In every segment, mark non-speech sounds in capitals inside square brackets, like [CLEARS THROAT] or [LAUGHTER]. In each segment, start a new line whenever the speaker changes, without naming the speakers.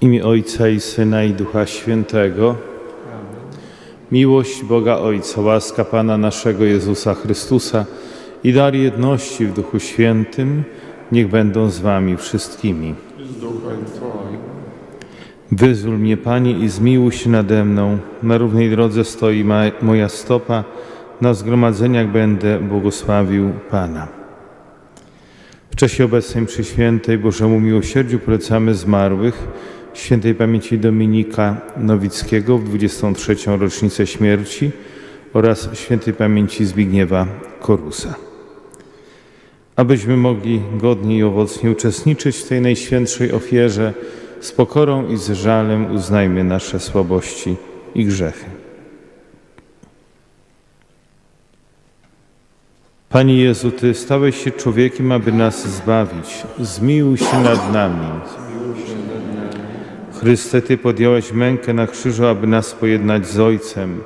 W imię Ojca i Syna i Ducha Świętego. Miłość Boga Ojca, łaska Pana naszego Jezusa Chrystusa i dar jedności w Duchu Świętym niech będą z Wami wszystkimi.
z duchem Twoim.
Wyzwól mnie, Panie, i zmiłuj się nade mną. Na równej drodze stoi moja stopa. Na zgromadzeniach będę błogosławił Pana. W czasie obecnym przy świętej Bożemu Miłosierdziu polecamy zmarłych świętej pamięci Dominika Nowickiego w 23. rocznicę śmierci oraz świętej pamięci Zbigniewa Korusa. Abyśmy mogli godnie i owocnie uczestniczyć w tej najświętszej ofierze, z pokorą i z żalem uznajmy nasze słabości i grzechy. Panie Jezu, Ty stałeś się człowiekiem, aby nas zbawić. Zmiłuj się nad nami. Chryste, Ty podjąłeś mękę na krzyżu, aby nas pojednać z Ojcem.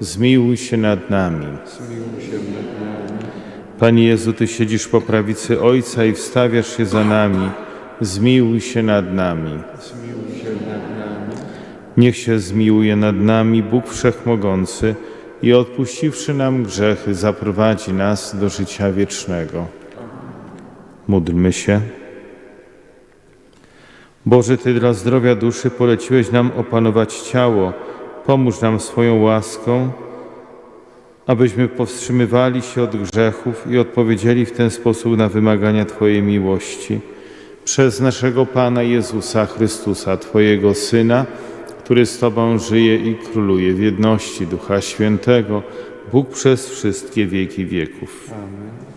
Zmiłuj się nad nami. Panie Jezu, Ty siedzisz po prawicy Ojca i wstawiasz się za nami. Zmiłuj się nad nami.
Zmiłuj się nad nami.
Niech się zmiłuje nad nami Bóg Wszechmogący i odpuściwszy nam grzechy, zaprowadzi nas do życia wiecznego. Módlmy się. Boże, Ty dla zdrowia duszy poleciłeś nam opanować ciało. Pomóż nam swoją łaską, abyśmy powstrzymywali się od grzechów i odpowiedzieli w ten sposób na wymagania Twojej miłości. Przez naszego Pana Jezusa Chrystusa, Twojego Syna, który z Tobą żyje i króluje w jedności Ducha Świętego, Bóg przez wszystkie wieki wieków.
Amen.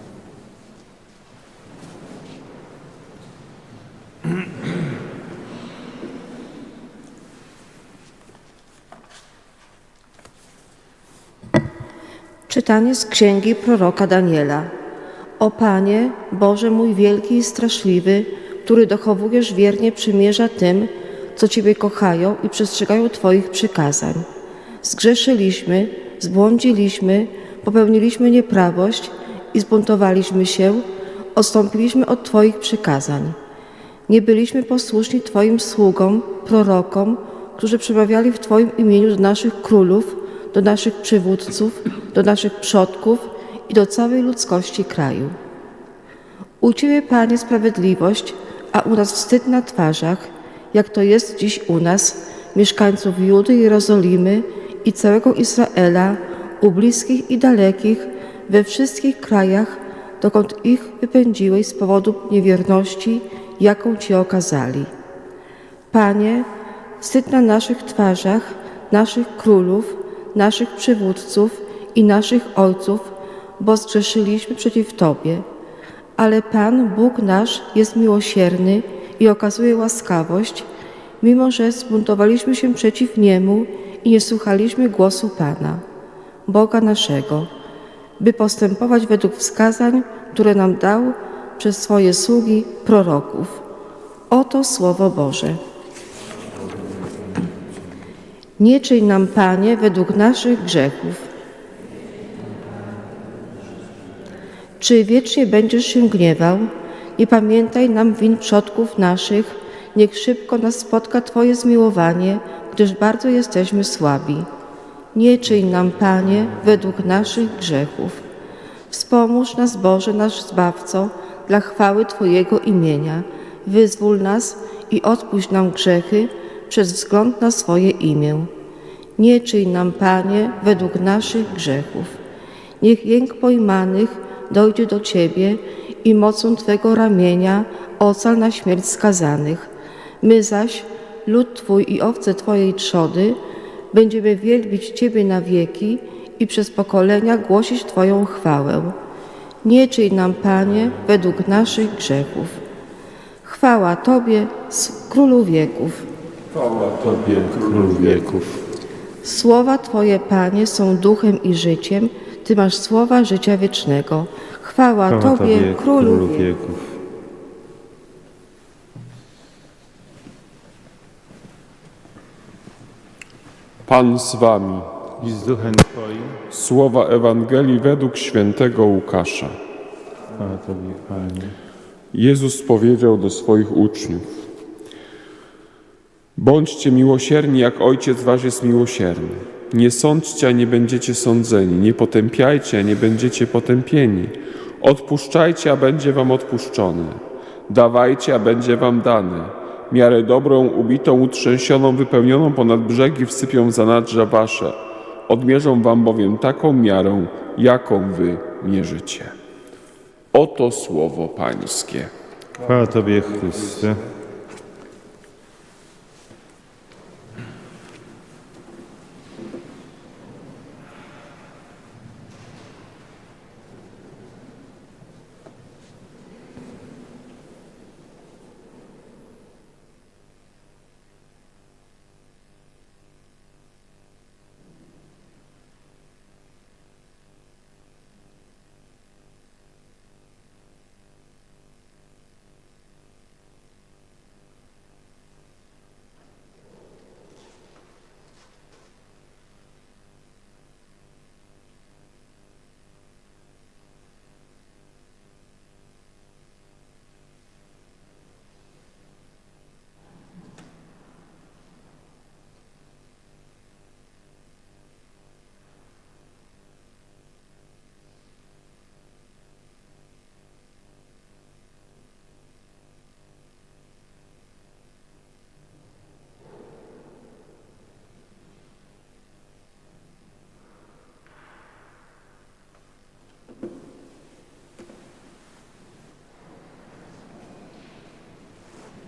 Czytanie z księgi proroka Daniela. O Panie, Boże mój wielki i straszliwy, który dochowujesz wiernie przymierza tym, co Ciebie kochają i przestrzegają Twoich przykazań. Zgrzeszyliśmy, zbłądziliśmy, popełniliśmy nieprawość i zbuntowaliśmy się, odstąpiliśmy od Twoich przykazań. Nie byliśmy posłuszni Twoim sługom, prorokom, którzy przemawiali w Twoim imieniu do naszych królów, do naszych przywódców, do naszych przodków i do całej ludzkości kraju. U Ciebie, Panie, sprawiedliwość, a u nas wstyd na twarzach, jak to jest dziś u nas, mieszkańców Judy, Jerozolimy i całego Izraela, u bliskich i dalekich, we wszystkich krajach, dokąd ich wypędziłeś z powodu niewierności, jaką Ci okazali. Panie, wstyd na naszych twarzach, naszych królów, naszych przywódców i naszych ojców, bo zgrzeszyliśmy przeciw Tobie. Ale Pan, Bóg nasz, jest miłosierny i okazuje łaskawość, mimo że zbuntowaliśmy się przeciw Niemu i nie słuchaliśmy głosu Pana, Boga naszego, by postępować według wskazań, które nam dał przez swoje sługi proroków. Oto Słowo Boże. Nie czyń nam, Panie, według naszych grzechów. Czy wiecznie będziesz się gniewał? Nie pamiętaj nam win przodków naszych, niech szybko nas spotka Twoje zmiłowanie, gdyż bardzo jesteśmy słabi. Nie czyń nam, Panie, według naszych grzechów. Wspomóż nas, Boże, nasz Zbawco, dla chwały Twojego imienia. Wyzwól nas i odpuść nam grzechy przez wzgląd na swoje imię. Nie czyń nam, Panie, według naszych grzechów. Niech jęk pojmanych dojdzie do Ciebie i mocą Twego ramienia ocal na śmierć skazanych. My zaś, lud Twój i owce Twojej trzody, będziemy wielbić Ciebie na wieki i przez pokolenia głosić Twoją chwałę. Nie czyń nam, Panie, według naszych grzechów. Chwała Tobie, Królu wieków.
Chwała
Tobie, Król wieków.
Słowa Twoje, Panie, są duchem i życiem. Ty masz słowa życia wiecznego. Chwała,
Chwała
Tobie, Królu wieków.
wieków.
Pan z wami.
I z duchem Twoim.
Słowa Ewangelii według świętego Łukasza.
Chwała Tobie, Panie.
Jezus powiedział do swoich uczniów: Bądźcie miłosierni, jak Ojciec Wasz jest miłosierny. Nie sądźcie, a nie będziecie sądzeni. Nie potępiajcie, a nie będziecie potępieni. Odpuszczajcie, a będzie Wam odpuszczone. Dawajcie, a będzie Wam dane. Miarę dobrą, ubitą, utrzęsioną, wypełnioną ponad brzegi wsypią zanadrza Wasze. Odmierzą Wam bowiem taką miarą, jaką Wy mierzycie. Oto słowo Pańskie.
Chwała Tobie, Chryste.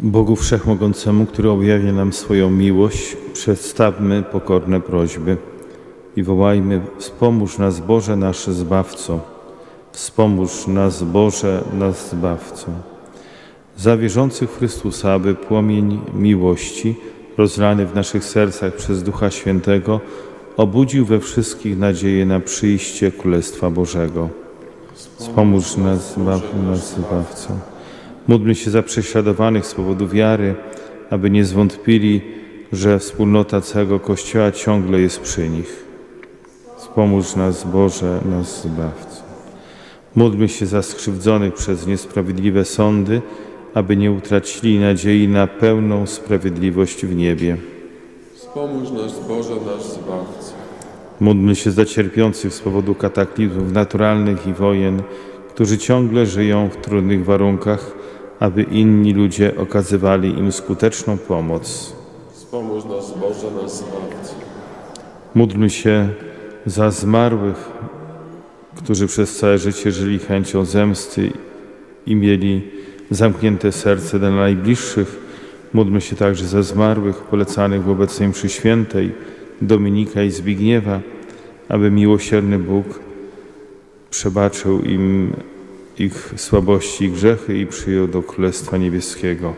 Bogu Wszechmogącemu, który objawia nam swoją miłość, przedstawmy pokorne prośby i wołajmy: Wspomóż nas, Boże, nasz Zbawco. Wspomóż nas, Boże, nasz Zbawco. Za wierzących Chrystusa, aby płomień miłości, rozlany w naszych sercach przez Ducha Świętego, obudził we wszystkich nadzieję na przyjście Królestwa Bożego. Wspomóż nas, zbaw nas, Zbawco. Módlmy się za prześladowanych z powodu wiary, aby nie zwątpili, że wspólnota całego Kościoła ciągle jest przy nich. Wspomóż nas, Boże, nas Zbawco. Módlmy się za skrzywdzonych przez niesprawiedliwe sądy, aby nie utracili nadziei na pełną sprawiedliwość w niebie.
Wspomóż nas, Boże, nasz Zbawca.
Módlmy się za cierpiących z powodu kataklizmów naturalnych i wojen, którzy ciągle żyją w trudnych warunkach, aby inni ludzie okazywali im skuteczną pomoc.
Wspomóż nas, Boże, nasz Zbawca.
Módlmy się za zmarłych, którzy przez całe życie żyli chęcią zemsty i mieli zamknięte serce dla najbliższych. Módlmy się także za zmarłych polecanych w obecnej mszy świętej Dominika i Zbigniewa, aby miłosierny Bóg przebaczył im ich słabości i grzechy i przyjął do Królestwa Niebieskiego.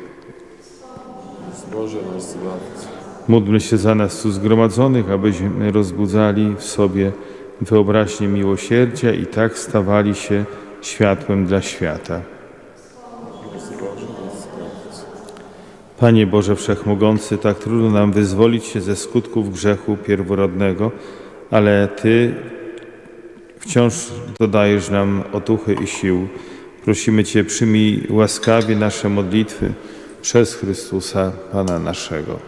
Boże, Zbawca.
Módlmy się za nas tu zgromadzonych, abyśmy rozbudzali w sobie wyobraźnię miłosierdzia i tak stawali się światłem dla świata. Panie Boże Wszechmogący, tak trudno nam wyzwolić się ze skutków grzechu pierworodnego, ale Ty wciąż dodajesz nam otuchy i sił. Prosimy Cię, przyjmij łaskawie nasze modlitwy przez Chrystusa, Pana naszego.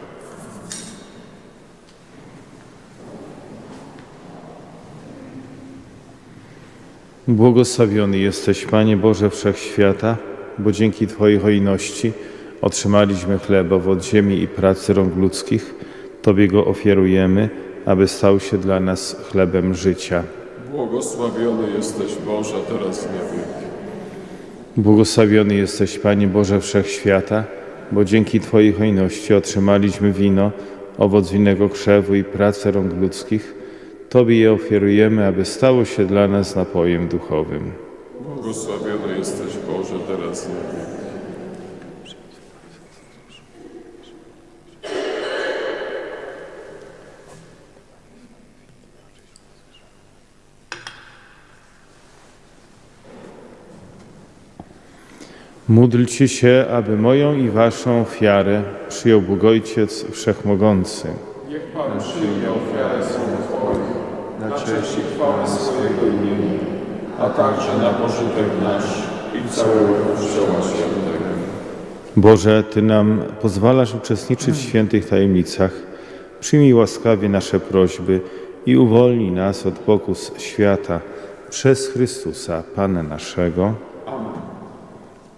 Błogosławiony jesteś, Panie Boże Wszechświata, bo dzięki Twojej hojności otrzymaliśmy chleb od ziemi i pracy rąk ludzkich. Tobie go ofiarujemy, aby stał się dla nas chlebem życia.
Błogosławiony jesteś, Boże, teraz i na wieki.
Błogosławiony jesteś, Panie Boże Wszechświata, bo dzięki Twojej hojności otrzymaliśmy wino, owoc winnego krzewu i pracę rąk ludzkich. Tobie je ofiarujemy, aby stało się dla nas napojem duchowym.
Błogosławiony jesteś, Boże, teraz i na wieki.
Módlcie się, aby moją i Waszą ofiarę przyjął Bóg Ojciec Wszechmogący.
Niech Pan przyjmie ofiarę słów Twoich na cześć i chwałę swojego imienia, a także na pożytek nasz i całego Kościoła Świętego.
Boże, Ty nam pozwalasz uczestniczyć w świętych tajemnicach. Przyjmij łaskawie nasze prośby i uwolnij nas od pokus świata przez Chrystusa, Pana naszego.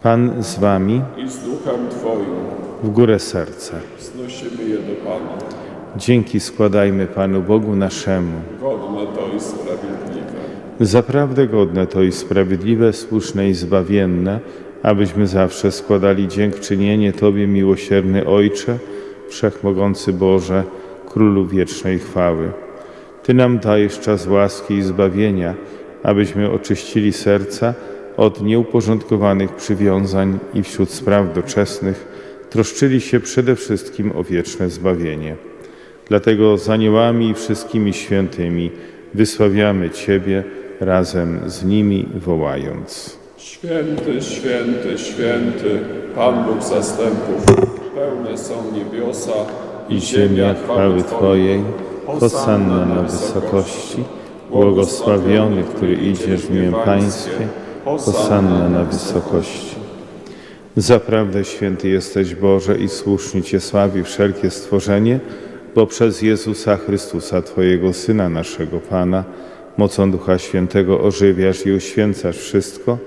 Pan z Wami,
I z duchem Twoim
w górę serca.
znosimy je do Pana.
Dzięki składajmy Panu Bogu naszemu.
Godne to i sprawiedliwe.
Zaprawdę godne to i sprawiedliwe, słuszne i zbawienne, abyśmy zawsze składali dziękczynienie Tobie, miłosierny Ojcze, Wszechmogący Boże, Królu wiecznej chwały. Ty nam dajesz czas łaski i zbawienia, abyśmy oczyścili serca od nieuporządkowanych przywiązań i wśród spraw doczesnych troszczyli się przede wszystkim o wieczne zbawienie. Dlatego z aniołami i wszystkimi świętymi wysławiamy Ciebie razem z nimi wołając.
Święty, święty, święty, Pan Bóg zastępów, pełne są niebiosa
I ziemia chwały Twojej, Hosanna na wysokości, błogosławiony, który idziesz w imię Pańskie, Hosanna na wysokości. Zaprawdę święty jesteś Boże i słusznie Cię sławi wszelkie stworzenie, bo przez Jezusa Chrystusa, Twojego Syna, naszego Pana, mocą Ducha Świętego ożywiasz i uświęcasz wszystko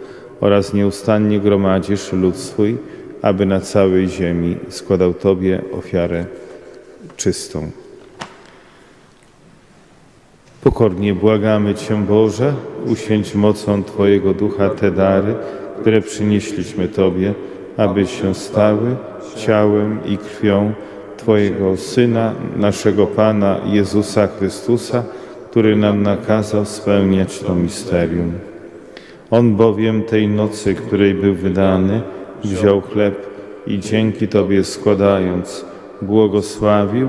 oraz nieustannie gromadzisz lud swój, aby na całej ziemi składał Tobie ofiarę czystą. Pokornie błagamy Cię, Boże, uświęć mocą Twojego Ducha te dary, które przynieśliśmy Tobie, aby się stały ciałem i krwią Twojego Syna, naszego Pana Jezusa Chrystusa, który nam nakazał spełniać to misterium. On bowiem tej nocy, której był wydany, wziął chleb i dzięki Tobie składając, błogosławił,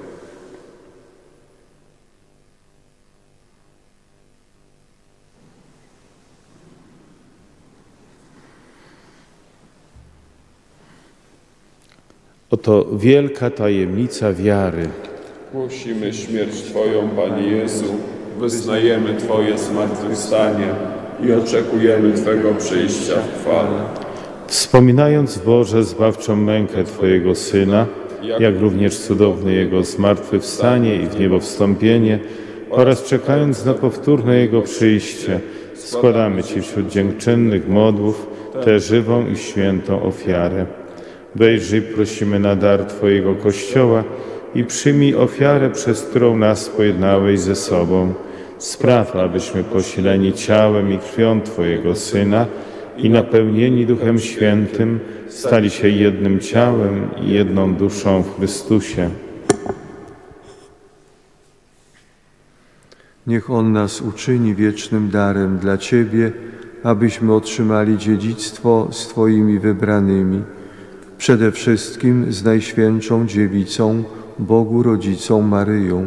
Oto wielka tajemnica wiary.
Głosimy śmierć Twoją, Panie Jezu, wyznajemy Twoje zmartwychwstanie i oczekujemy Twego przyjścia w chwale.
Wspominając Boże zbawczą mękę Twojego Syna, jak również cudowne Jego zmartwychwstanie i w niebo wstąpienie oraz czekając na powtórne Jego przyjście, składamy Ci wśród dziękczynnych modłów tę żywą i świętą ofiarę. Wejrzyj, prosimy na dar Twojego Kościoła i przyjmij ofiarę, przez którą nas pojednałeś ze sobą. Spraw, abyśmy posileni ciałem i krwią Twojego Syna i napełnieni Duchem Świętym stali się jednym ciałem i jedną duszą w Chrystusie.
Niech On nas uczyni wiecznym darem dla Ciebie, abyśmy otrzymali dziedzictwo z Twoimi wybranymi, przede wszystkim z Najświętszą Dziewicą, Bogu Rodzicą Maryją,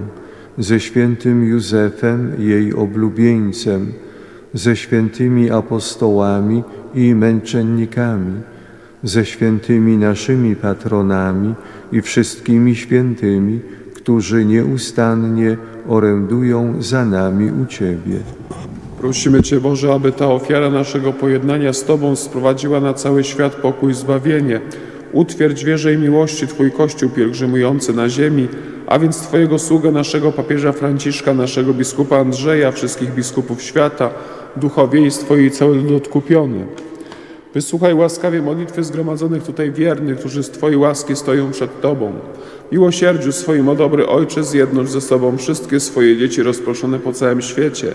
ze świętym Józefem, jej oblubieńcem, ze świętymi apostołami i męczennikami, ze świętymi naszymi patronami i wszystkimi świętymi, którzy nieustannie orędują za nami u Ciebie.
Prosimy Cię, Boże, aby ta ofiara naszego pojednania z Tobą sprowadziła na cały świat pokój i zbawienie. Utwierdź wierze i miłości Twój Kościół pielgrzymujący na ziemi, a więc Twojego sługę, naszego papieża Franciszka, naszego biskupa Andrzeja, wszystkich biskupów świata, duchowieństwo i cały lud odkupiony. Wysłuchaj łaskawie modlitwy zgromadzonych tutaj wiernych, którzy z Twojej łaski stoją przed Tobą. Miłosierdziu swoim, o dobry Ojcze, zjednocz ze sobą wszystkie swoje dzieci rozproszone po całym świecie.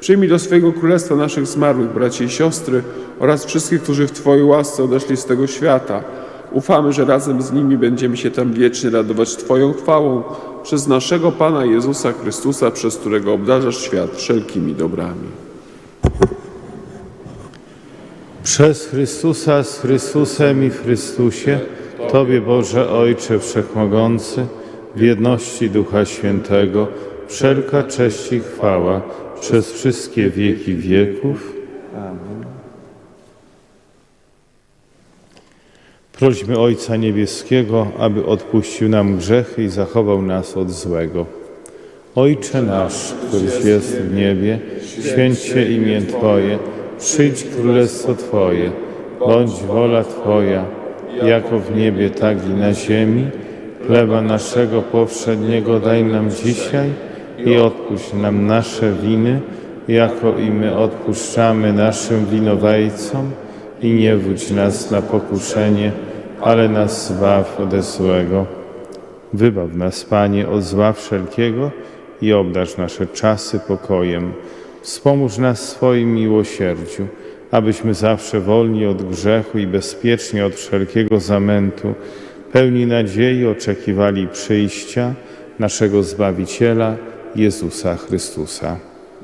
Przyjmij do swojego królestwa naszych zmarłych braci i siostry oraz wszystkich, którzy w Twojej łasce odeszli z tego świata. Ufamy, że razem z nimi będziemy się tam wiecznie radować Twoją chwałą przez naszego Pana Jezusa Chrystusa, przez którego obdarzasz świat wszelkimi dobrami.
Przez Chrystusa, z Chrystusem i w Chrystusie, Tobie Boże Ojcze Wszechmogący, w jedności Ducha Świętego, wszelka cześć i chwała przez wszystkie wieki wieków. Prośmy Ojca Niebieskiego, aby odpuścił nam grzechy i zachował nas od złego. Ojcze nasz, któryś jest w niebie, święć się imię Twoje, przyjdź królestwo Twoje, bądź wola Twoja, jako w niebie, tak i na ziemi. Chleba naszego powszedniego daj nam dzisiaj i odpuść nam nasze winy, jako i my odpuszczamy naszym winowajcom i nie wódź nas na pokuszenie, ale nas zbaw ode złego. Wybaw nas, Panie, od zła wszelkiego i obdarz nasze czasy pokojem. Wspomóż nas swoim miłosierdziu, abyśmy zawsze wolni od grzechu i bezpiecznie od wszelkiego zamętu, pełni nadziei oczekiwali przyjścia naszego Zbawiciela, Jezusa Chrystusa.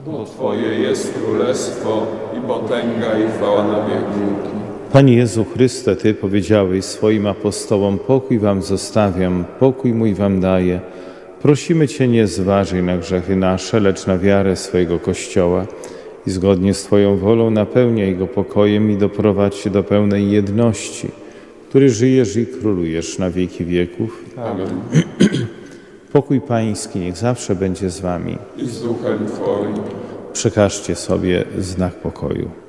Bo Twoje jest królestwo i potęga i chwała na wieki.
Panie Jezu Chryste, Ty powiedziałeś swoim apostołom, pokój Wam zostawiam, pokój mój Wam daję. Prosimy Cię, nie zważaj na grzechy nasze, lecz na wiarę swojego Kościoła i zgodnie z Twoją wolą napełniaj go pokojem i doprowadź się do pełnej jedności, który żyjesz i królujesz na wieki wieków.
Amen. [CLEARS THROAT]
Pokój Pański niech zawsze będzie z Wami.
I z duchem Twoim.
Przekażcie sobie znak pokoju.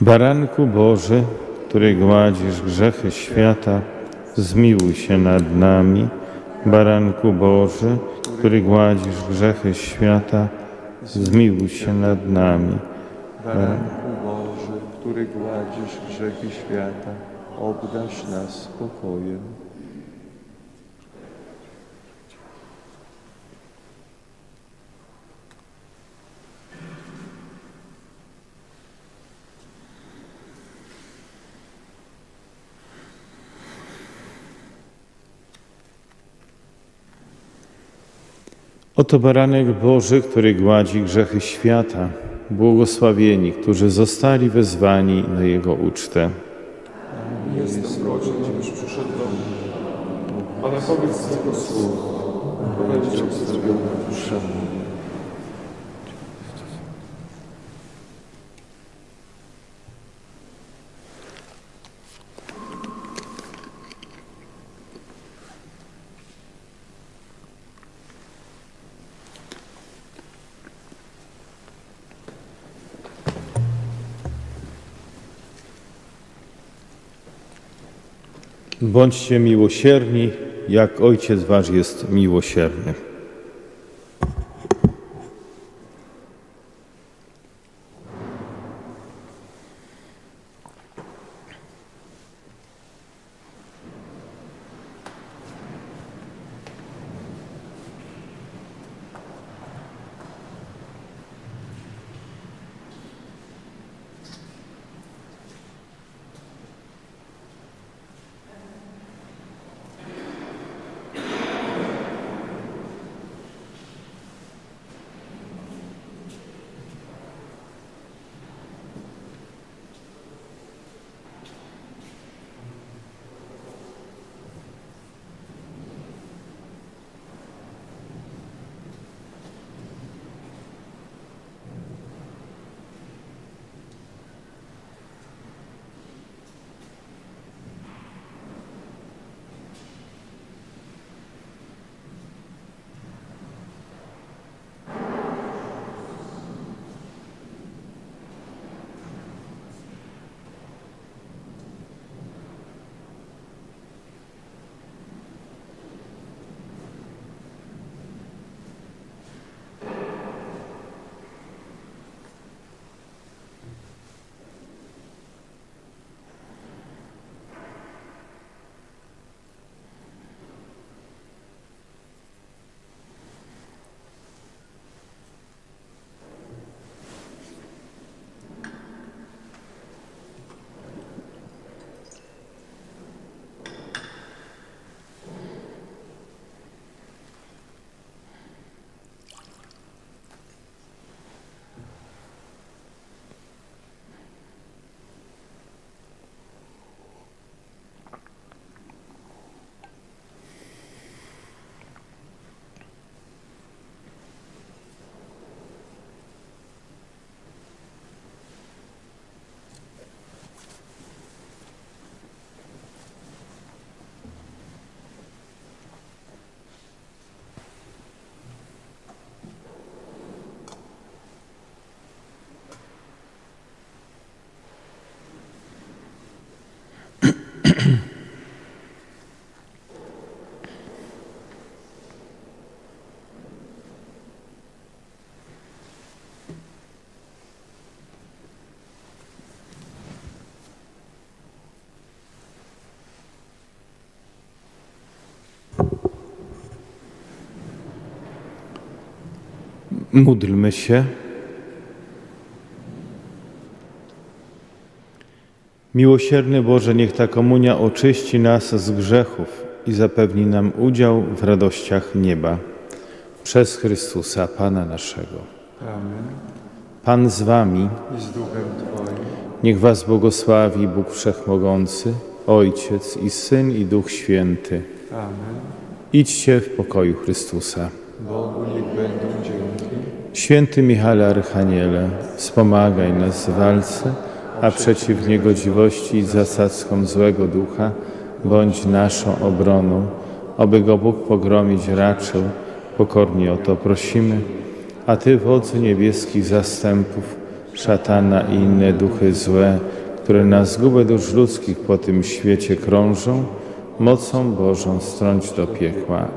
Baranku Boży, który gładzisz grzechy świata, zmiłuj się nad nami. Baranku Boży, który gładzisz grzechy świata, zmiłuj się nad nami.
Baranku Boży, który gładzisz grzechy świata, obdarz nas spokojem.
Oto baranek Boży, który gładzi grzechy świata. Błogosławieni, którzy zostali wezwani na Jego ucztę.
Jestem godzien, abyś przyszedł do mnie. Ale powiedz tylko słów, będzie uzdrowiona dusza
Bądźcie miłosierni, jak Ojciec Wasz jest miłosierny. Módlmy się. Miłosierny Boże, niech ta komunia oczyści nas z grzechów i zapewni nam udział w radościach nieba. Przez Chrystusa, Pana naszego.
Amen.
Pan z Wami,
I z duchem Twoim.
niech Was błogosławi Bóg Wszechmogący, Ojciec i Syn i Duch Święty.
Amen.
Idźcie w pokoju Chrystusa.
Bogu niech będą dzięki.
Święty Michale Archaniele, wspomagaj nas w walce, a przeciw niegodziwości i zasadzkom złego ducha bądź naszą obroną, oby go Bóg pogromić raczył, pokornie o to prosimy. A Ty, wodzu niebieskich zastępów, szatana i inne duchy złe, które na zgubę dusz ludzkich po tym świecie krążą, mocą Bożą strąć do piekła.